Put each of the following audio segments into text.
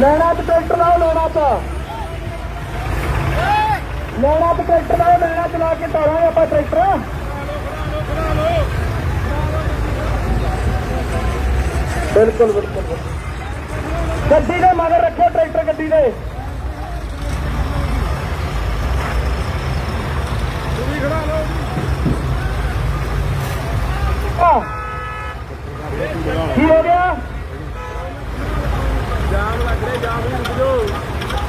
ਲੈਣਾ ਤੇ ਟਰੈਕਟਰ ਲਾਓ ਲੈਣਾ ਤਾਂ ਲੈਣਾ ਤੇ ਟਰੈਕਟਰ ਲਾਓ ਲੈਣਾ ਚਲਾ ਕੇ ਤਾਰਾਂਗੇ ਆਪਾਂ ਟਰੈਕਟਰ। ਬਿਲਕੁਲ ਬਿਲਕੁਲ ਗੱਡੀ ਦੇ ਮਗਰ ਰੱਖੋ ਟਰੈਕਟਰ ਗੱਡੀ ਦੇ। ਆਹ, ਕੀ ਹੋ ਗਿਆ ਜਾਮ ਲੱਗ ਰਿਹਾ ਜਾਮ ਨੂੰ ਰੁਕ ਸਾਧਨ ਮੇਰੇ ਲੱਗੇ ਇੱਧਰ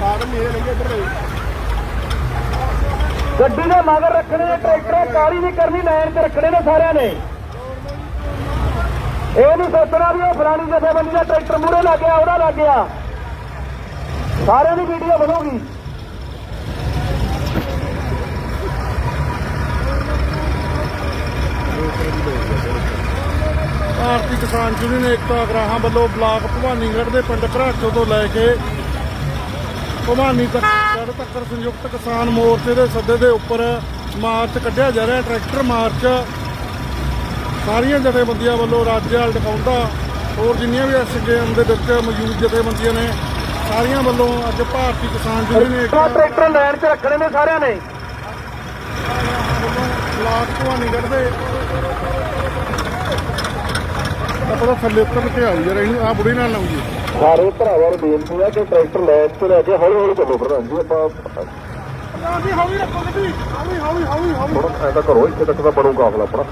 ਗੱਡੀ ਦੇ ਮਗਰ ਰੱਖਣੇ ਨੇ ਟਰੈਕਟਰ ਕਾਲੀ ਨਹੀਂ ਕਰਨੀ ਲਾਈਨ ਤੇ ਰੱਖਣੇ ਨੇ ਸਾਰਿਆਂ ਨੇ। ਇਹ ਨਹੀਂ ਸੋਚਣਾ ਵੀ ਉਹ ਫਲਾਣੀ ਜਥੇਬੰਦੀ ਦਾ ਟਰੈਕਟਰ ਮੂਰੇ ਲੱਗ ਗਿਆ ਉਹਦਾ ਲੱਗ ਗਿਆ। ਸਾਰਿਆਂ ਦੀ ਵੀਡੀਓ ਬਣੂਗੀ। ਭਾਰਤੀ ਕਿਸਾਨ ਯੂਨੀਅਨ ਏਕਤਾ ਅਗਰਾਹਾਂ ਵੱਲੋਂ ਬਲਾਕ ਭਵਾਨੀਗੜ੍ਹ ਦੇ ਪਿੰਡ ਘਰਾਚੋ ਤੋਂ ਲੈ ਕੇ ਭਵਾਨੀ ਤੱਕ ਗੜ੍ਹ ਤੱਕ ਸੰਯੁਕਤ ਕਿਸਾਨ ਮੋਰਚੇ ਦੇ ਸੱਦੇ ਦੇ ਉੱਪਰ ਮਾਰਚ ਕੱਢਿਆ ਜਾ ਰਿਹਾ ਟਰੈਕਟਰ ਮਾਰਚ ਸਾਰੀਆਂ ਜਥੇਬੰਦੀਆਂ ਵੱਲੋਂ ਰਾਜਿਆਲ ਟਕਾਉਂਦਾ ਹੋਰ ਜਿੰਨੀਆਂ ਵੀ ਐਸਜੀਐਮ ਦੇ ਵਿੱਚ ਮੌਜੂਦ ਜਥੇਬੰਦੀਆਂ ਨੇ ਸਾਰੀਆਂ ਵੱਲੋਂ ਅੱਜ ਭਾਰਤੀ ਕਿਸਾਨ ਯੂਨੀਅਨ ਆਹ ਟਰੈਕਟਰ ਲਾਈਨ 'ਚ ਰੱਖਣੇ ਨੇ ਸਾਰਿਆਂ ਨੇ। ਬਲਾਕ ਭਵਾਨੀਗੜ੍ਹ ਦੇ। ਆਪਣਾ ਥੱਲੇ ਉੱਤਰ ਕੇ ਆਈ ਯਾਰ ਇਹਨੂੰ ਆ ਬੁੜੀ ਨਾਲ ਲਾਉਂਗੀ ਸਾਰੇ ਭਰਾਵਾਂ ਨੂੰ ਬੇਨਤੀ ਹੈ ਕਿ ਟਰੈਕਟਰ ਲਾਈਨ 'ਚ ਲੈ ਕੇ ਹੌਲੀ ਹੌਲੀ ਚੱਲੋ ਪ੍ਰਧਾਨ ਜੀ ਆਪਾਂ ਜੀ ਹੌਲੀ ਰੱਖੋ ਗੱਡੀ ਹੌਲੀ ਹੌਲੀ ਹੌਲੀ ਹੌਲੀ ਥੋੜਾ ਐਂਦਾ ਕਰੋ ਇੱਥੇ ਤੱਕ ਤਾਂ ਬਣੂ ਕਾਫਲਾ ਆਪਣਾ।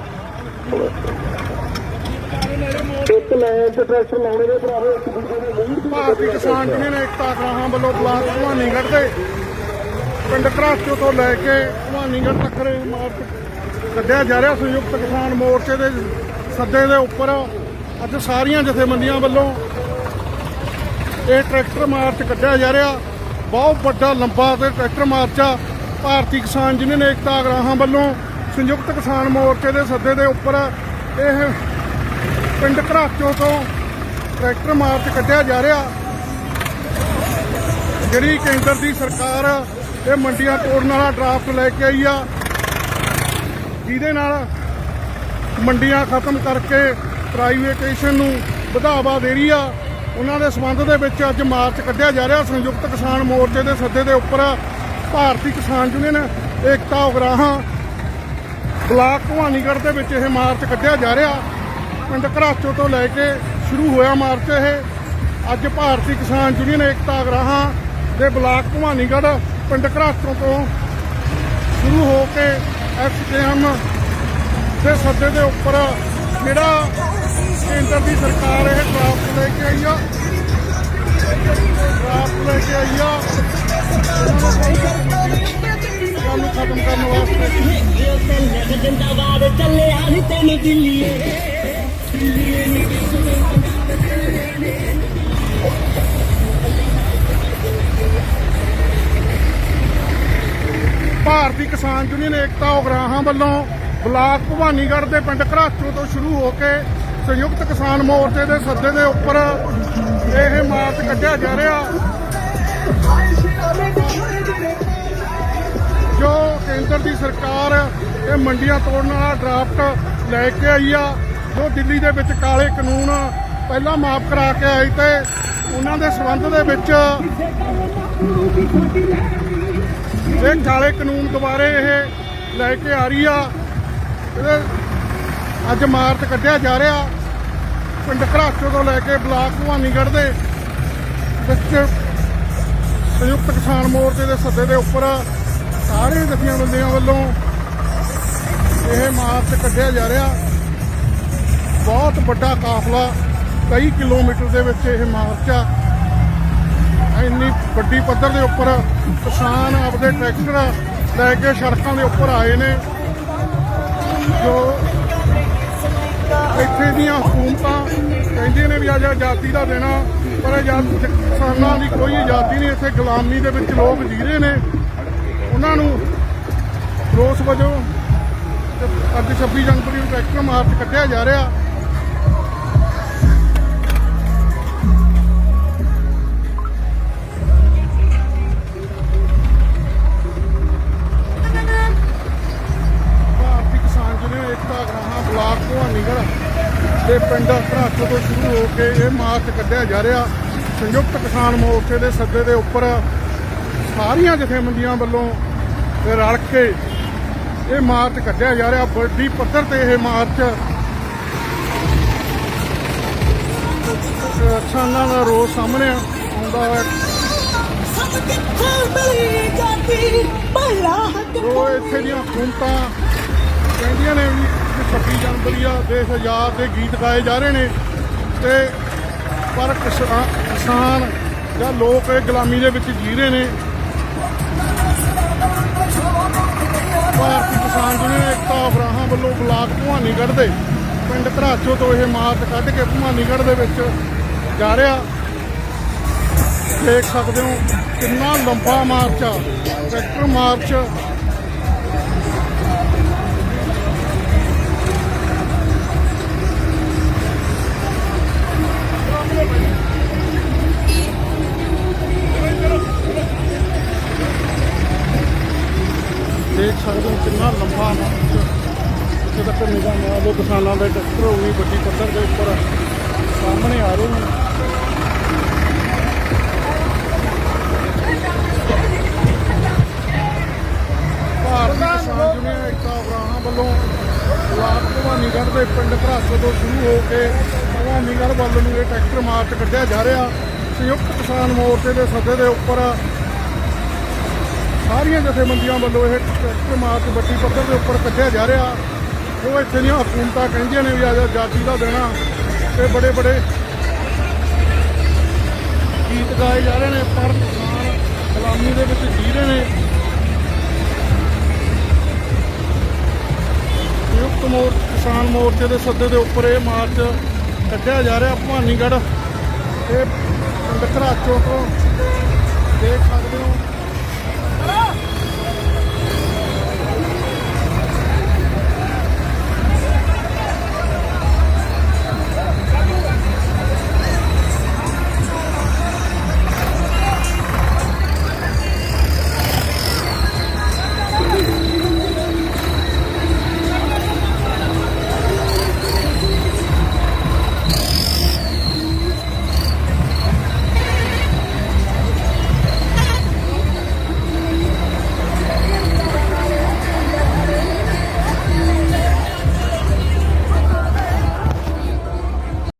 ਇੱਕ ਲਾਈਨ 'ਚ ਟਰੈਕਟਰ ਲਾਉਣੇ ਨੇ ਭਰਾਵੋ ਇੱਕ ਦੂਜੇ ਦੇ ਮੂੰਹ ਭਾਰਤੀ ਕਿਸਾਨ ਯੂਨੀਅਨ ਏਕਤਾ ਗ੍ਰਾਹਾਂ ਵੱਲੋਂ ਬਲਾਕ ਭਵਾਨੀਗੜ੍ਹ ਦੇ ਪਿੰਡ ਘਰਾਚੋ ਤੋਂ ਲੈ ਕੇ ਭਵਾਨੀਗੜ੍ਹ ਤੱਕ ਮਾਰਚ ਕੱਢਿਆ ਜਾ ਰਿਹਾ ਸੰਯੁਕਤ ਕਿਸਾਨ ਮੋਰਚੇ ਦੇ ਸੱਦੇ ਦੇ ਉੱਪਰ। ਅੱਜ ਸਾਰੀਆਂ ਜਥੇਬੰਦੀਆਂ ਵੱਲੋਂ ਇਹ ਟਰੈਕਟਰ ਮਾਰਚ ਕੱਢਿਆ ਜਾ ਰਿਹਾ। ਬਹੁਤ ਵੱਡਾ, ਲੰਬਾ ਤੇ ਟਰੈਕਟਰ ਮਾਰਚ ਆ। ਭਾਰਤੀ ਕਿਸਾਨ ਯੂਨੀਅਨ ਏਕਤਾ ਅਗਰਾਹਾਂ ਵੱਲੋਂ ਸੰਯੁਕਤ ਕਿਸਾਨ ਮੋਰਚੇ ਦੇ ਸੱਦੇ ਦੇ ਉੱਪਰ ਇਹ ਪਿੰਡ ਘਰਾਚੋ ਤੋਂ ਟਰੈਕਟਰ ਮਾਰਚ ਕੱਢਿਆ ਜਾ ਰਿਹਾ। ਜਿਹੜੀ ਕੇਂਦਰ ਦੀ ਸਰਕਾਰ ਇਹ ਮੰਡੀਆਂ ਤੋੜਨ ਵਾਲਾ ਡਰਾਫਟ ਲੈ ਕੇ ਆਈ ਆ। ਜਿਹਦੇ ਨਾਲ ਮੰਡੀਆਂ ਖਤਮ ਕਰਕੇ ਪ੍ਰਾਈਵੇਟੇਸ਼ਨ ਨੂੰ ਵਧਾਵਾ ਦੇ ਰਹੀ ਆ। ਉਹਨਾਂ ਦੇ ਸਬੰਧ ਦੇ ਵਿੱਚ ਅੱਜ ਮਾਰਚ ਕੱਢਿਆ ਜਾ ਰਿਹਾ ਸੰਯੁਕਤ ਕਿਸਾਨ ਮੋਰਚੇ ਦੇ ਸੱਦੇ ਦੇ ਉੱਪਰ ਭਾਰਤੀ ਕਿਸਾਨ ਯੂਨੀਅਨ, ਏਕਤਾ ਉਗਰਾਹਾਂ, ਬਲਾਕ ਭਵਾਨੀਗੜ੍ਹ ਦੇ ਵਿੱਚ ਇਹ ਮਾਰਚ ਕੱਢਿਆ ਜਾ ਰਿਹਾ। ਪਿੰਡ ਘਰਾਚੋ ਤੋਂ ਲੈ ਕੇ ਸ਼ੁਰੂ ਹੋਇਆ ਮਾਰਚ ਇਹ। ਅੱਜ ਭਾਰਤੀ ਕਿਸਾਨ ਯੂਨੀਅਨ, ਏਕਤਾ ਉਗਰਾਹਾਂ ਦੇ ਬਲਾਕ ਭਵਾਨੀਗੜ੍ਹ, ਪਿੰਡ ਘਰਾਚੋ ਤੋਂ ਸ਼ੁਰੂ ਹੋ ਕੇ ਐਸਕੇਐਮ ਦੇ ਸੱਦੇ ਦੇ ਉੱਪਰ ਜਿਹੜਾ ਕੇਂਦਰ ਦੀ ਸਰਕਾਰ ਇਹ ਡਰਾਫਟ ਲੈ ਕੇ ਆਈ ਆ। ਡਰਾਫਟ ਲੈ ਕੇ ਆਈ ਆ। ਸਾਨੂੰ ਖਤਮ ਕਰਨ ਵਾਸਤੇ। ਜਿੰਦਾਬਾਦ ਚੱਲੇ ਆਣੀ ਤੈਨੂੰ ਦਿੱਲੀਏ ਭਾਰਤੀ ਕਿਸਾਨ ਯੂਨੀਅਨ ਏਕਤਾ ਉਗਰਾਹਾਂ ਵੱਲੋਂ ਬਲਾਕ ਭਵਾਨੀਗੜ੍ਹ ਦੇ ਪਿੰਡ ਘਰਾਚੋ ਤੋਂ ਸ਼ੁਰੂ ਹੋ ਕੇ ਸੰਯੁਕਤ ਕਿਸਾਨ ਮੋਰਚੇ ਦੇ ਸੱਦੇ ਦੇ ਉੱਪਰ ਇਹ ਮਾਰਚ ਕੱਢਿਆ ਜਾ ਰਿਹਾ। ਜੋ ਕੇਂਦਰ ਦੀ ਸਰਕਾਰ ਇਹ ਮੰਡੀਆਂ ਤੋੜਨ ਵਾਲਾ ਡਰਾਫਟ ਲੈ ਕੇ ਆਈ ਆ, ਜੋ ਦਿੱਲੀ ਦੇ ਵਿੱਚ ਕਾਲੇ ਕਾਨੂੰਨ ਪਹਿਲਾਂ ਮਾਫ ਕਰਾ ਕੇ ਆਈ ਤੇ ਉਹਨਾਂ ਦੇ ਸਬੰਧ ਦੇ ਵਿੱਚ ਇਹ ਕਾਲੇ ਕਾਨੂੰਨ ਦੁਬਾਰੇ ਇਹ ਲੈ ਕੇ ਆ ਰਹੀ ਆ। ਅੱਜ ਮਾਰਚ ਕੱਢਿਆ ਜਾ ਰਿਹਾ। ਪਿੰਡ ਘਰਾਚੋ ਤੋਂ ਲੈ ਕੇ ਬਲਾਕ ਭਵਾਨੀਗੜ੍ਹ ਦੇ ਵਿੱਚ ਸੰਯੁਕਤ ਕਿਸਾਨ ਮੋਰਚੇ ਦੇ ਸੱਦੇ ਦੇ ਉੱਪਰ ਸਾਰੇ ਜਥੀਆਂ ਬੰਦਿਆਂ ਵੱਲੋਂ ਇਹ ਮਾਰਚ ਕੱਢਿਆ ਜਾ ਰਿਹਾ। ਬਹੁਤ ਵੱਡਾ ਕਾਫਲਾ, ਕਈ ਕਿਲੋਮੀਟਰ ਦੇ ਵਿੱਚ ਇਹ ਮਾਰਚ ਆ। ਇੰਨੀ ਵੱਡੀ ਪੱਧਰ ਦੇ ਉੱਪਰ ਕਿਸਾਨ ਆਪਦੇ ਟਰੈਕਟਰ ਲੈ ਕੇ ਸੜਕਾਂ ਦੇ ਉੱਪਰ ਆਏ ਨੇ। ਜੋ ਇੱਥੇ ਦੀਆਂ ਹਕੂਮਤਾਂ ਕਹਿੰਦੀਆਂ ਨੇ ਵੀ ਅੱਜ ਆਜ਼ਾਦੀ ਦਾ ਦਿਨ ਆ, ਪਰ ਆਜ਼ਾਦ ਕਿਸਾਨਾਂ ਦੀ ਕੋਈ ਆਜ਼ਾਦੀ ਨਹੀਂ, ਇੱਥੇ ਗੁਲਾਮੀ ਦੇ ਵਿੱਚ ਲੋਕ ਜੀ ਰਹੇ ਨੇ। ਉਹਨਾਂ ਨੂੰ ਰੋਸ ਵਜੋਂ ਅੱਜ 26 ਜਨਵਰੀ ਨੂੰ ਟਰੈਕਟਰ ਮਾਰਚ ਕੱਢਿਆ ਜਾ ਰਿਹਾ। ਦੇ ਪਿੰਡ ਘਰਾਚੋ ਤੋਂ ਸ਼ੁਰੂ ਹੋ ਕੇ ਇਹ ਮਾਰਚ ਕੱਢਿਆ ਜਾ ਰਿਹਾ। ਸੰਯੁਕਤ ਕਿਸਾਨ ਮੋਰਚੇ ਦੇ ਸੱਦੇ ਦੇ ਉੱਪਰ ਸਾਰੀਆਂ ਜਥੇਬੰਦੀਆਂ ਵੱਲੋਂ ਰਲ ਕੇ ਇਹ ਮਾਰਚ ਕੱਢਿਆ ਜਾ ਰਿਹਾ। ਵੱਡੀ ਪੱਧਰ ਤੇ ਇਹ ਮਾਰਚ ਕਿਸਾਨਾਂ ਦਾ ਰੋਸ ਸਾਹਮਣੇ ਆਉਂਦਾ ਹੈ। ਉਹ ਇੱਥੇ ਦੀਆਂ ਹਕੂਮਤਾਂ ਕਹਿੰਦੀਆਂ ਨੇ ਵੀ ਕਿ 26 ਜਨਵਰੀ ਆ, ਦੇਸ਼ ਆਜ਼ਾਦ ਦੇ ਗੀਤ ਗਾਏ ਜਾ ਰਹੇ ਨੇ। ਤੇ ਪਰ ਕਿਸਾ- ਕਿਸਾਨ ਜਾਂ ਲੋਕ ਇਹ ਗੁਲਾਮੀ ਦੇ ਵਿੱਚ ਜੀ ਰਹੇ ਨੇ। ਭਾਰਤੀ ਕਿਸਾਨ ਯੂਨੀਅਨ ਏਕਤਾ ਅਫਰਾਹਾਂ ਵੱਲੋਂ ਬਲਾਕ ਭਵਾਨੀਗੜ੍ਹ ਦੇ ਪਿੰਡ ਧਰਾਚੋ ਤੋਂ ਇਹ ਮਾਰਚ ਕੱਢ ਕੇ ਭਵਾਨੀਗੜ੍ਹ ਦੇ ਵਿੱਚ ਜਾ ਰਿਹਾ। ਦੇਖ ਸਕਦੇ ਹੋ ਕਿੰਨਾ ਲੰਬਾ ਮਾਰਚ ਆ। ਟਰੈਕਟਰ ਮਾਰਚ ਸਕਦੇ ਹੋ ਕਿੰਨਾ ਲੰਬਾ ਮਾਰਚ ਇੱਥੇ ਤੱਕ ਨਿਗਾਹ ਮਾਰ ਲਓ ਕਿਸਾਨਾਂ ਦੇ ਟਰੈਕਟਰ ਹੋਣੀ ਵੱਡੀ ਪੱਧਰ ਦੇ ਉੱਪਰ। ਸਾਹਮਣੇ ਆ ਰਹੇ ਨੇ। ਭਾਰਤੀ ਕਿਸਾਨ ਯੂਨੀਅਨ ਏਕਤਾ ਉਗਰਾਹਾਂ ਵੱਲੋਂ ਬਲਾਕ ਭਵਾਨੀਗੜ੍ਹ ਦੇ ਪਿੰਡ ਘਰਾਸੋ ਤੋਂ ਸ਼ੁਰੂ ਹੋ ਕੇ ਭਵਾਨੀਗੜ੍ਹ ਵੱਲ ਨੂੰ ਇਹ ਟਰੈਕਟਰ ਮਾਰਚ ਕੱਢਿਆ ਜਾ ਰਿਹਾ। ਸੰਯੁਕਤ ਕਿਸਾਨ ਮੋਰਚੇ ਦੇ ਸੱਦੇ ਦੇ ਉੱਪਰ ਸਾਰੀਆਂ ਜਥੇਬੰਦੀਆਂ ਵੱਲੋਂ ਇਹ ਟਰੈਕਟਰ ਮਾਰਚ ਵੱਡੀ ਪੱਧਰ ਦੇ ਉੱਪਰ ਕੱਢਿਆ ਜਾ ਰਿਹਾ। ਉਹ ਇੱਥੇ ਦੀਆਂ ਹਕੂਮਤਾਂ ਕਹਿੰਦੀਆਂ ਨੇ ਵੀ ਅੱਜ ਆਜ਼ਾਦੀ ਦਾ ਦਿਨ ਆ ਤੇ ਬੜੇ ਬੜੇ ਗੀਤ ਗਾਏ ਜਾ ਰਹੇ ਨੇ। ਪਰ ਕਿਸਾਨ ਗੁਲਾਮੀ ਦੇ ਵਿੱਚ ਜੀ ਰਹੇ ਨੇ। ਸੰਯੁਕਤ ਮੋਰ ਕਿਸਾਨ ਮੋਰਚੇ ਦੇ ਸੱਦੇ ਦੇ ਉੱਪਰ ਇਹ ਮਾਰਚ ਕੱਢਿਆ ਜਾ ਰਿਹਾ। ਭਵਾਨੀਗੜ੍ਹ ਇਹ ਪਿੰਡ ਘਰਾਚੋ ਤੋਂ ਦੇਖ ਸਕਦੇ ਹੋ।